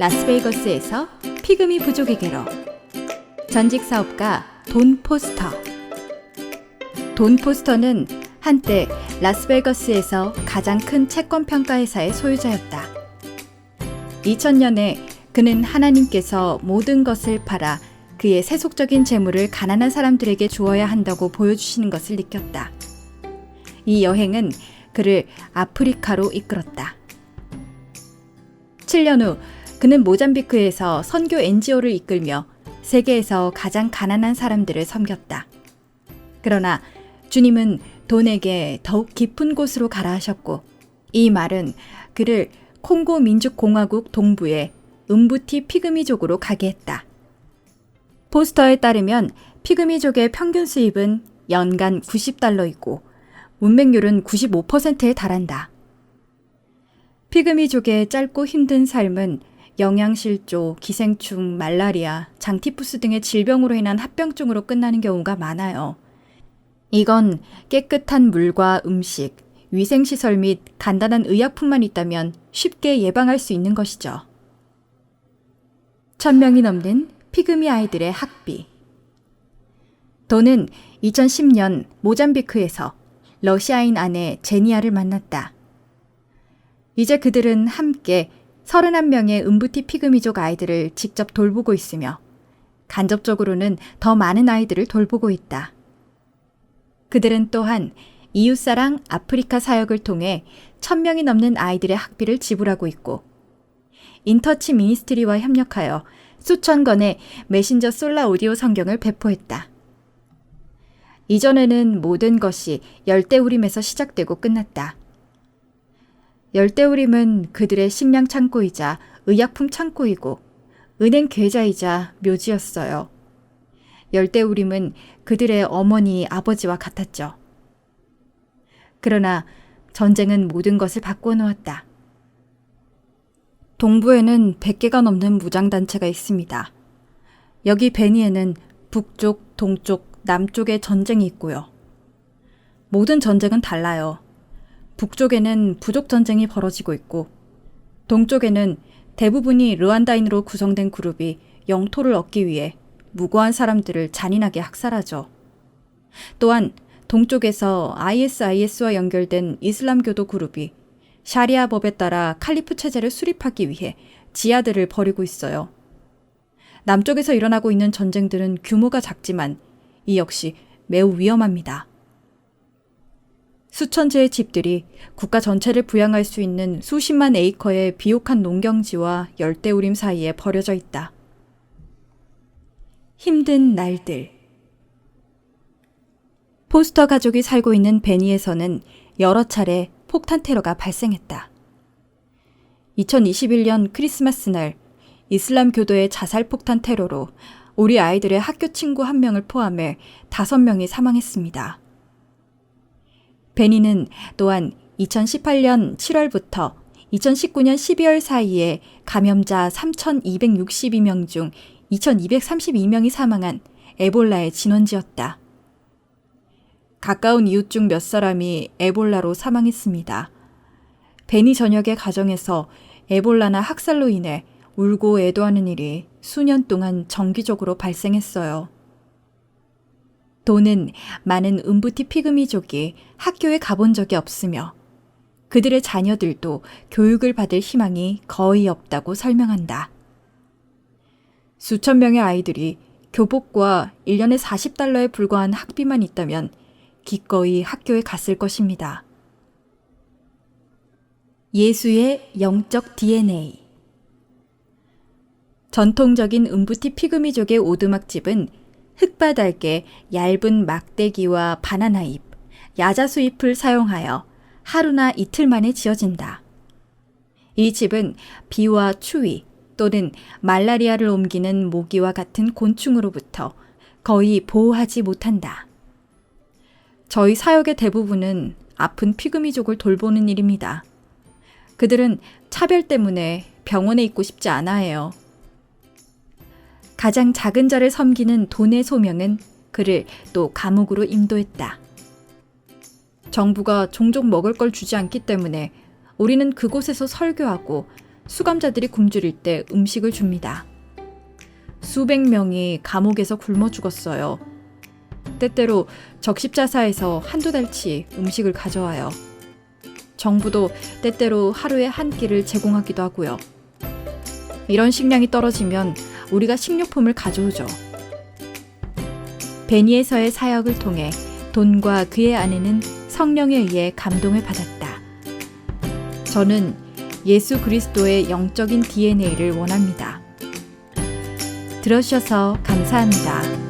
라스베이거스에서 피그미 부족에게로 전직 사업가 돈 포스터 돈 포스터는 한때 라스베이거스에서 가장 큰 채권 평가 회사의 소유자였다. 2000년에 그는 하나님께서 모든 것을 팔아 그의 세속적인 재물을 가난한 사람들에게 주어야 한다고 보여주시는 것을 느꼈다. 이 여행은 그를 아프리카로 이끌었다. 7년 후 그는 모잠비크에서 선교 NGO를 이끌며 세계에서 가장 가난한 사람들을 섬겼다. 그러나 주님은 돈에게 더욱 깊은 곳으로 가라 하셨고 이 말은 그를 콩고 민족공화국 동부의 음부티 피그미족으로 가게 했다. 포스터에 따르면 피그미족의 평균 수입은 연간 90달러이고 문맹률은 95%에 달한다. 피그미족의 짧고 힘든 삶은 영양실조, 기생충, 말라리아, 장티푸스 등의 질병으로 인한 합병증으로 끝나는 경우가 많아요. 이건 깨끗한 물과 음식, 위생시설 및 간단한 의약품만 있다면 쉽게 예방할 수 있는 것이죠. 천명이 넘는 피그미 아이들의 학비. 돈은 2010년 모잠비크에서 러시아인 아내 제니아를 만났다. 이제 그들은 함께 31명의 음부티 피그미족 아이들을 직접 돌보고 있으며 간접적으로는 더 많은 아이들을 돌보고 있다. 그들은 또한 이웃사랑 아프리카 사역을 통해 1000명이 넘는 아이들의 학비를 지불하고 있고 인터치 미니스트리와 협력하여 수천 건의 메신저 솔라 오디오 성경을 배포했다. 이전에는 모든 것이 열대우림에서 시작되고 끝났다. 열대우림은 그들의 식량 창고이자 의약품 창고이고 은행 계좌이자 묘지였어요. 열대우림은 그들의 어머니, 아버지와 같았죠. 그러나 전쟁은 모든 것을 바꿔 놓았다. 동부에는 100개가 넘는 무장단체가 있습니다. 여기 베니에는 북쪽, 동쪽, 남쪽에 전쟁이 있고요. 모든 전쟁은 달라요. 북쪽에는 부족 전쟁이 벌어지고 있고, 동쪽에는 대부분이 르완다인으로 구성된 그룹이 영토를 얻기 위해 무고한 사람들을 잔인하게 학살하죠. 또한 동쪽에서 ISIS와 연결된 이슬람교도 그룹이 샤리아 법에 따라 칼리프 체제를 수립하기 위해 지하들을 벌이고 있어요. 남쪽에서 일어나고 있는 전쟁들은 규모가 작지만 이 역시 매우 위험합니다. 수천 채의 집들이 국가 전체를 부양할 수 있는 수십만 에이커의 비옥한 농경지와 열대우림 사이에 버려져 있다. 힘든 날들. 포스터 가족이 살고 있는 베니에서는 여러 차례 폭탄 테러가 발생했다. 2021년 크리스마스 날 이슬람 교도의 자살 폭탄 테러로 우리 아이들의 학교 친구 한 명을 포함해 다섯 명이 사망했습니다. 베니는 또한 2018년 7월부터 2019년 12월 사이에 감염자 3,262명 중 2,232명이 사망한 에볼라의 진원지였다. 가까운 이웃 중 몇 사람이 에볼라로 사망했습니다. 베니 전역의 가정에서 에볼라나 학살로 인해 울고 애도하는 일이 수년 동안 정기적으로 발생했어요. 도는 많은 음부티 피그미족이 학교에 가본 적이 없으며 그들의 자녀들도 교육을 받을 희망이 거의 없다고 설명한다. 수천 명의 아이들이 교복과 1년에 40달러에 불과한 학비만 있다면 기꺼이 학교에 갔을 것입니다. 예수의 영적 DNA 전통적인 음부티 피그미족의 오두막집은 흙바닥에 얇은 막대기와 바나나 잎, 야자수 잎을 사용하여 하루나 이틀 만에 지어진다. 이 집은 비와 추위 또는 말라리아를 옮기는 모기와 같은 곤충으로부터 거의 보호하지 못한다. 저희 사역의 대부분은 아픈 피그미족을 돌보는 일입니다. 그들은 차별 때문에 병원에 있고 싶지 않아 해요. 가장 작은 자를 섬기는 돈의 소명은 그를 또 감옥으로 인도했다. 정부가 종종 먹을 걸 주지 않기 때문에 우리는 그곳에서 설교하고 수감자들이 굶주릴 때 음식을 줍니다. 수백 명이 감옥에서 굶어 죽었어요. 때때로 적십자사에서 한두 달치 음식을 가져와요. 정부도 때때로 하루에 한 끼를 제공하기도 하고요. 이런 식량이 떨어지면 우리가 식료품을 가져오죠. 베니에서의 사역을 통해 돈과 그의 아내는 성령에 의해 감동을 받았다. 저는 예수 그리스도의 영적인 DNA를 원합니다. 들어주셔서 감사합니다.